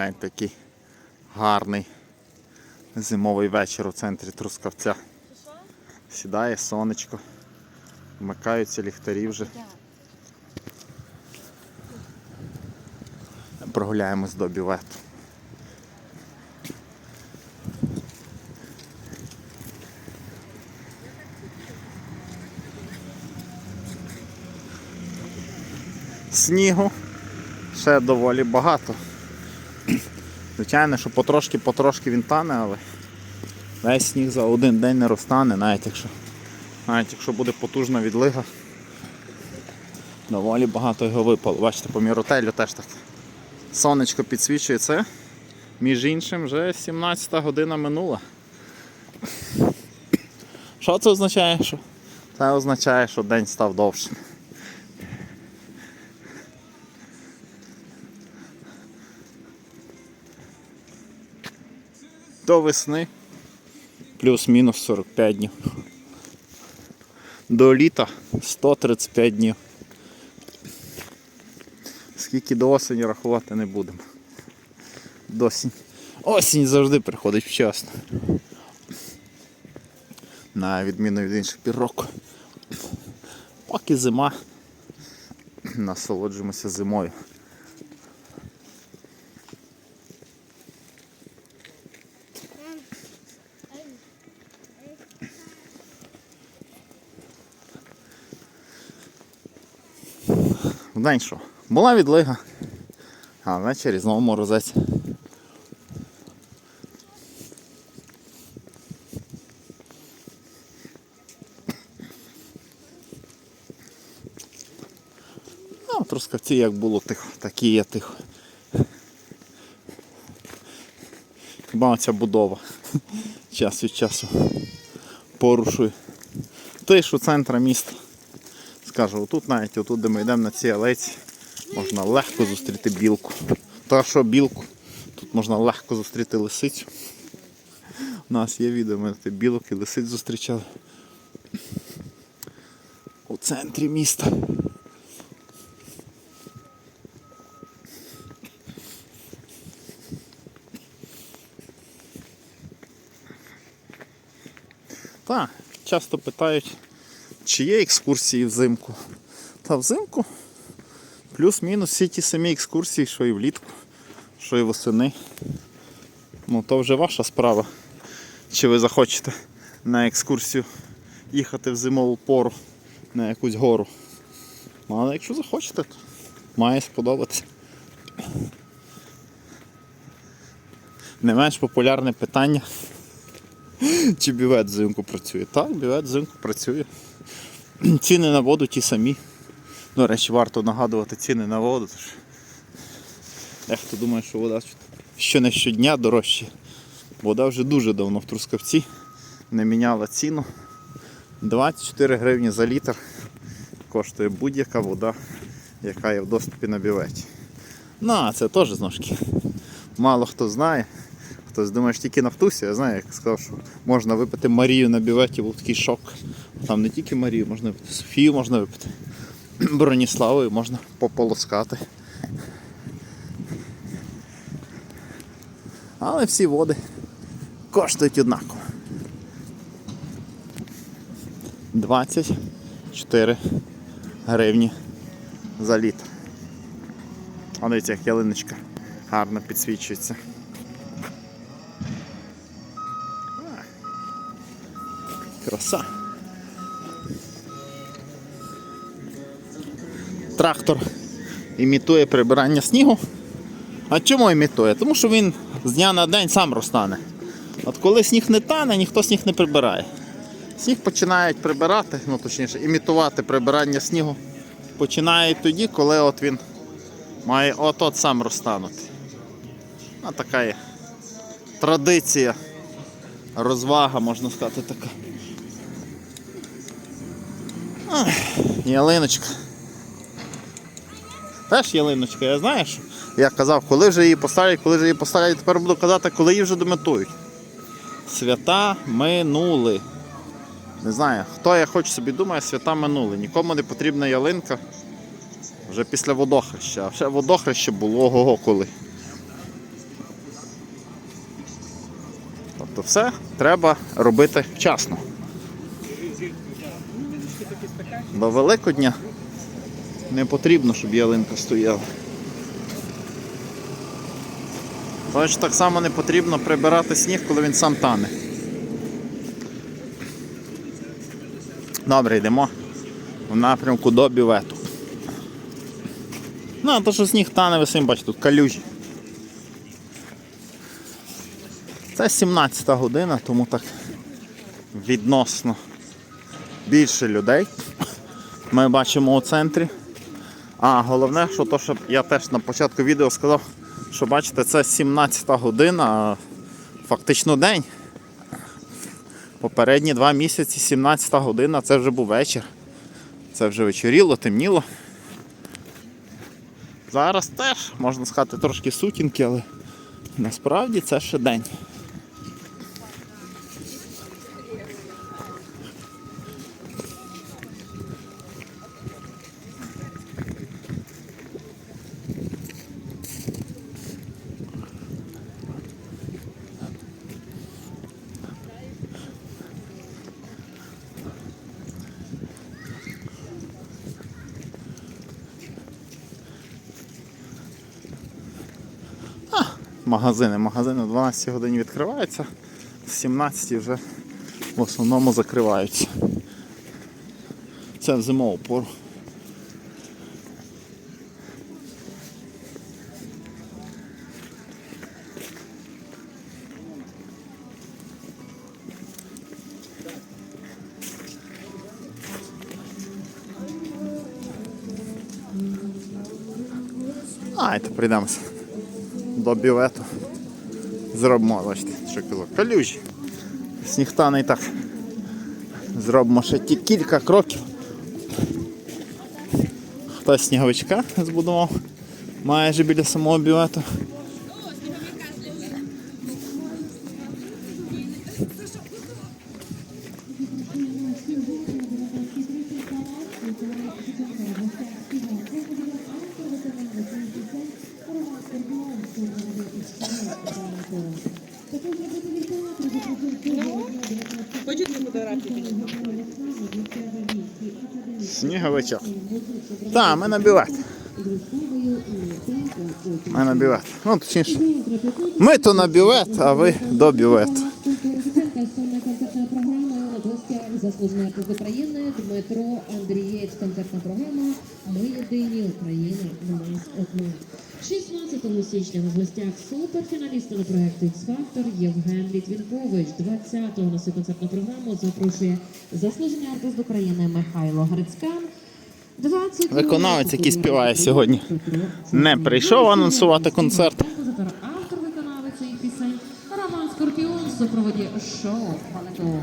Гляньте, який гарний зимовий вечір у центрі Трускавця. Сідає сонечко, вмикаються ліхтарі вже. Прогуляємось до бювету. Снігу ще доволі багато. Звичайно, що потрошки-потрошки він тане, але весь сніг за один день не розтане, навіть якщо, навіть якщо буде потужна відлига. Доволі багато його випало. Бачите, по міротелю теж так. Сонечко підсвічує це. Між іншим, вже 17 година минула. Що це означає? Що? Це означає, що день став довшим. До весни плюс-мінус 45 днів. До літа 135 днів. Скільки до осені рахувати не будемо. До осінь. Осінь завжди приходить вчасно. На відміну від інших пір року. Поки зима. Насолоджуємося зимою. Вдень що? Була відлига, а ввечері знову морозець. Ну, Трускавці як було тихо, так і є тихо. Хіба оця будова час від часу порушує. Тишу центра міста. Скажу, отут навіть отут, де ми йдемо на цій алеці, можна легко зустріти білку. Та що білку? Тут можна легко зустріти лисицю. У нас є відео, ми білок і лисиць зустрічали. У центрі міста. Так, часто питають, чи є екскурсії взимку. Та взимку плюс-мінус всі ті самі екскурсії, що і влітку, що і восени. Ну то вже ваша справа. Чи ви захочете на екскурсію їхати в зимову пору на якусь гору. Ну, але якщо захочете, то має сподобатися. Не менш популярне питання. Чи бювет взимку працює? Так, бювет взимку працює. Ціни на воду ті самі. До речі, варто нагадувати ціни на воду. Дехто думає, що вода що не щодня дорожча. Вода вже дуже давно в Трускавці не міняла ціну. 24 гривні за літр коштує будь-яка вода, яка є в доступі на бюветі. Ну, а це теж зножки. Мало хто знає. Хтось думає, що тільки Нафтусі, я знаю, як сказав, що можна випити Марію на бюветі, був такий шок. Там не тільки Марію, можна випити, Софію можна випити. Броніславою можна пополоскати. Але всі води коштують однаково. 24 гривні за літр. А дивіться, як ялиночка гарно підсвічується. Краса. Трактор імітує прибирання снігу. А чому імітує? Тому що він з дня на день сам розтане. От коли сніг не тане, ніхто сніг не прибирає. Сніг починають прибирати, ну точніше, імітувати прибирання снігу. Починають тоді, коли от він має от-от сам розтанути. А така є традиція, розвага, можна сказати, така. А, ялиночка. Теж ялиночка, я знаю, що я казав, коли вже її поставлять, коли вже її поставлять, тепер буду казати, коли її вже дометують. Свята минули. Не знаю, хто я хочу собі думає, свята минули. Нікому не потрібна ялинка вже після водохреща. А ще водохреще було ого коли. Тобто все треба робити вчасно. До Великодня не потрібно, щоб ялинка стояла. Тож так само не потрібно прибирати сніг, коли він сам тане. Добре, йдемо в напрямку до бювету. Ну, а то, що сніг тане, ви самі бачите, тут калюжі. Це 17 година, тому так відносно більше людей. Ми бачимо у центрі. А головне, що то, що я теж на початку відео сказав, що бачите, це 17 година, фактично день. Попередні два місяці, 17 година, це вже був вечір. Це вже вечоріло, темніло. Зараз теж, можна сказати, трошки сутінки, але насправді це ще день. Магазини. Магазини о 12 годині відкриваються, в 17 вже в основному закриваються. Це в зимову пору. А, це прийдемося до бювету. Зробимо, бачите, що казав, калюжі. Снігтаний так. Зробимо ще ті кілька кроків. Хтось сніговичка збудував майже біля самого бювету. Сніговичок. Так, ми на білет. Ми на білет. Ну, точніше. Ми то на білет, а ви до бювету. Концертна програма артист України Дмитро Андрієць. Концертна програма Ми єдині Україна в нас одна. 16 січня в гостях суперфіналіст проекту X Factor Євген Літвінкович. 20-го на свою концертну програму запрошує заслужений артист України Михайло Грицькан. 20 Виконавець, який співає сьогодні, не прийшов анонсувати концерт. Композитор, автор виконавець цих пісень Роман Скорпіон в супроводі шоу балету.